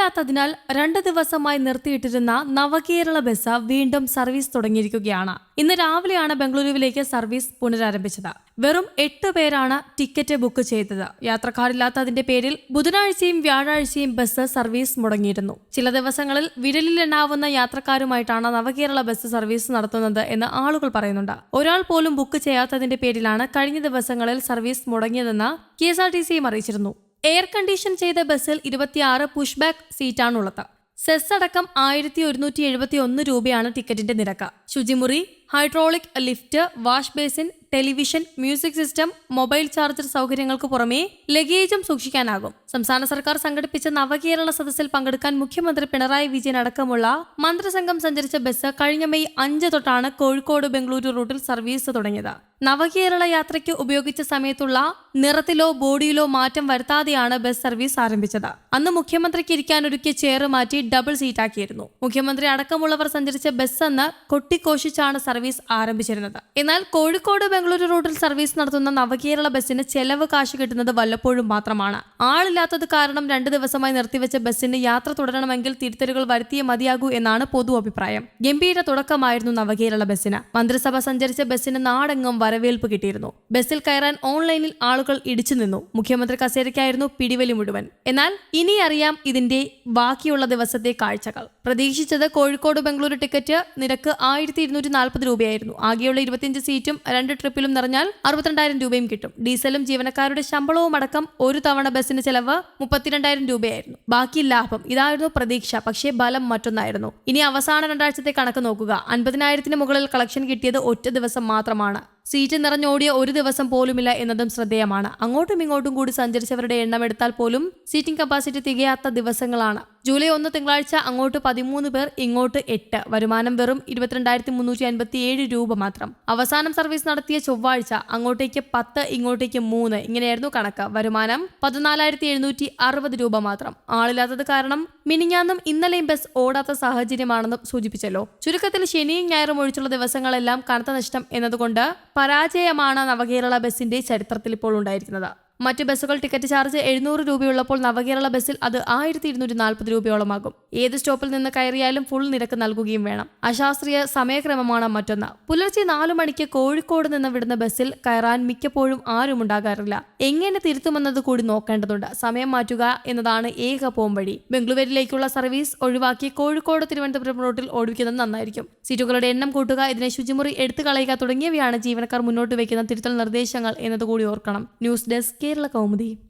ആളില്ലാത്തതിനാൽ രണ്ട് ദിവസമായി നിർത്തിയിട്ടിരുന്ന നവകേരള ബസ് വീണ്ടും സർവീസ് തുടങ്ങിയിരിക്കുകയാണ്. ഇന്ന് രാവിലെയാണ് ബംഗളൂരുവിലേക്ക് സർവീസ് പുനരാരംഭിച്ചത്. വെറും എട്ട് പേരാണ് ടിക്കറ്റ് ബുക്ക് ചെയ്തത്. യാത്രക്കാരില്ലാത്തതിന്റെ പേരിൽ ബുധനാഴ്ചയും വ്യാഴാഴ്ചയും ബസ് സർവീസ് മുടങ്ങിയിരുന്നു. ചില ദിവസങ്ങളിൽ വിരലിലെണ്ണാവുന്ന യാത്രക്കാരുമായിട്ടാണ് നവകേരള ബസ് സർവീസ് നടത്തുന്നത് എന്ന് ആളുകൾ പറയുന്നുണ്ട്. ഒരാൾ പോലും ബുക്ക് ചെയ്യാത്തതിന്റെ പേരിലാണ് കഴിഞ്ഞ ദിവസങ്ങളിൽ സർവീസ് മുടങ്ങിയതെന്ന് കെ എസ് ആർ ടി സിയും അറിയിച്ചിരുന്നു. എയർ കണ്ടീഷൻ ചെയ്ത ബസ്സിൽ ഇരുപത്തിയാറ് പുഷ് ബാക്ക് സീറ്റാണുള്ളത്. സെസ് അടക്കം ആയിരത്തി ഒരുന്നൂറ്റി എഴുപത്തി ഒന്ന് രൂപയാണ് ടിക്കറ്റിന്റെ നിരക്ക്. ശുചിമുറി hydraulic lift wash basin television music system mobile charger സൗകര്യങ്ങൾക്ക് പുറമേ ലഗേജും സൂക്ഷിക്കാനാകും. സംസ്ഥാന സർക്കാർ സംഘടിപ്പിച്ച നവകേരള സദസ്സിൽ പങ്കെടുക്കാൻ മുഖ്യമന്ത്രി പിണറായി വിജയൻ അടക്കമുള്ള മന്ത്രിസംഘം സഞ്ചരിച്ച ബസ് കഴിഞ്ഞ മെയ് അഞ്ച് തൊട്ടാണ് കോഴിക്കോട് ബംഗളൂരു റൂട്ടിൽ സർവീസ് തുടങ്ങിയത്. നവകേരള യാത്രയ്ക്ക് ഉപയോഗിച്ച സമയത്തുള്ള നിറത്തിലോ ബോഡിയിലോ മാറ്റം വരുത്താതെയാണ് ബസ് സർവീസ് ആരംഭിച്ചത്. അന്ന് മുഖ്യമന്ത്രിക്ക് ഇരിക്കാനൊരുക്കിയ ചെയർ മാറ്റി ഡബിൾ സീറ്റാക്കിയിരുന്നു. മുഖ്യമന്ത്രി അടക്കമുള്ളവർ സഞ്ചരിച്ച ബസ് അന്ന് കൊട്ടിക്കോശിച്ചാണ് സർവീസ് ആരംഭിച്ചിരുന്നത്. എന്നാൽ കോഴിക്കോട് ബംഗളൂരു റൂട്ടിൽ സർവീസ് നടത്തുന്ന നവകേരള ബസ്സിന് ചെലവ് കാശ് കിട്ടുന്നത് വല്ലപ്പോഴും മാത്രമാണ്. ആളില്ലാത്തത് കാരണം രണ്ടു ദിവസമായി നിർത്തിവെച്ച ബസ്സിന് യാത്ര തുടരണമെങ്കിൽ തിരുത്തലുകൾ വരുത്തിയേ മതിയാകൂ എന്നാണ് പൊതു അഭിപ്രായം. ഗംഭീര തുടക്കമായിരുന്നു നവകേരള ബസ്സിന്. മന്ത്രിസഭ സഞ്ചരിച്ച ബസ്സിന് നാടെങ്ങും വരവേൽപ്പ് കിട്ടിയിരുന്നു. ബസ്സിൽ കയറാൻ ഓൺലൈനിൽ ആളുകൾ ഇടിച്ചു നിന്നു. മുഖ്യമന്ത്രി കസേരയ്ക്കായിരുന്നു പിടിവലി മുഴുവൻ. എന്നാൽ ഇനി അറിയാം ഇതിന്റെ ബാക്കിയുള്ള ദിവസത്തെ കാഴ്ചകൾ. പ്രതീക്ഷിച്ചത് കോഴിക്കോട് ബംഗളൂരു ടിക്കറ്റ് നിരക്ക് ആയിരത്തി ഇരുന്നൂറ്റി നാൽപ്പത് രൂപയായിരുന്നു. ആകെയുള്ള ഇരുപത്തിയഞ്ച് സീറ്റും രണ്ട് ട്രിപ്പിലും നിറഞ്ഞാൽ അറുപത്തിരണ്ടായിരം രൂപയും കിട്ടും. ഡീസലും ജീവനക്കാരുടെ ശമ്പളവും അടക്കം ഒരു തവണ ബസ്സിന് ചെലവ് മുപ്പത്തിരണ്ടായിരം രൂപയായിരുന്നു. ബാക്കി ലാഭം ഇതായിരുന്നു പ്രതീക്ഷ പക്ഷേ ബലം മറ്റൊന്നായിരുന്നു. ഇനി അവസാന രണ്ടാഴ്ചത്തെ കണക്ക് നോക്കുക. അൻപതിനായിരത്തിന് മുകളിൽ കളക്ഷൻ കിട്ടിയത് ഒറ്റ ദിവസം മാത്രമാണ്. സീറ്റ് നിറഞ്ഞോടിയ ഒരു ദിവസം പോലുമില്ല എന്നതും ശ്രദ്ധേയമാണ്. അങ്ങോട്ടും ഇങ്ങോട്ടും കൂടി സഞ്ചരിച്ചവരുടെ എണ്ണം എടുത്താൽ പോലും സീറ്റിംഗ് കപ്പാസിറ്റി തികയാത്ത ദിവസങ്ങളാണ്. ജൂലൈ ഒന്ന് തിങ്കളാഴ്ച അങ്ങോട്ട് പതിമൂന്ന് പേർ ഇങ്ങോട്ട് എട്ട്. വരുമാനം വെറും ഇരുപത്തിരണ്ടായിരത്തി മുന്നൂറ്റി അൻപത്തി ഏഴ് രൂപ മാത്രം. അവസാനം സർവീസ് നടത്തിയ ചൊവ്വാഴ്ച അങ്ങോട്ടേക്ക് പത്ത് ഇങ്ങോട്ടേക്ക് മൂന്ന്. ഇങ്ങനെയായിരുന്നു കണക്ക്. വരുമാനം പതിനാലായിരത്തി എഴുന്നൂറ്റി അറുപത് രൂപ മാത്രം. ആളില്ലാത്തത് കാരണം മിനിഞ്ഞാന്നും ഇന്നലെയും ബസ് ഓടാത്ത സാഹചര്യമാണെന്നും സൂചിപ്പിച്ചല്ലോ. ചുരുക്കത്തിൽ ശനിയും ഞായറും ഒഴിച്ചുള്ള ദിവസങ്ങളെല്ലാം കനത്ത നഷ്ടം എന്നതുകൊണ്ട് പരാജയമാണ് നവകേരള ബസിന്റെ ചരിത്രത്തിൽ ഇപ്പോൾ ഉണ്ടായിരിക്കുന്നത്. മറ്റ് ബസ്സുകൾ ടിക്കറ്റ് ചാർജ് എഴുന്നൂറ് രൂപയുള്ളപ്പോൾ നവകേരള ബസ്സിൽ അത് ആയിരത്തി ഇരുന്നൂറ്റി നാൽപ്പത് രൂപയോളമാകും. ഏത് സ്റ്റോപ്പിൽ നിന്ന് കയറിയാലും ഫുൾ നിരക്ക് നൽകുകയും വേണം. അശാസ്ത്രീയ സമയക്രമമാണ് മറ്റൊന്ന്. പുലർച്ചെ നാലു മണിക്ക് കോഴിക്കോട് നിന്ന് വിടുന്ന ബസ്സിൽ കയറാൻ മിക്കപ്പോഴും ആരും ഉണ്ടാകാറില്ല. എങ്ങനെ തിരുത്തുമെന്നത് കൂടി നോക്കേണ്ടതുണ്ട്. സമയം മാറ്റുക എന്നതാണ് ഏക പോംവഴി ബംഗളൂരുവിലേക്കുള്ള സർവീസ് ഒഴിവാക്കി കോഴിക്കോട് തിരുവനന്തപുരം റൂട്ടിൽ ഓടിക്കുന്നത് നന്നായിരിക്കും. സീറ്റുകളുടെ എണ്ണം കൂട്ടുക ഇതിനെ ശുചിമുറി എടുത്തു കളയുക തുടങ്ങിയവയാണ് ജീവനക്കാർ മുന്നോട്ട് വയ്ക്കുന്ന തിരുത്തൽ നിർദ്ദേശങ്ങൾ എന്നതുകൂടി ഓർക്കണം. News desk Kerala Kaumudi.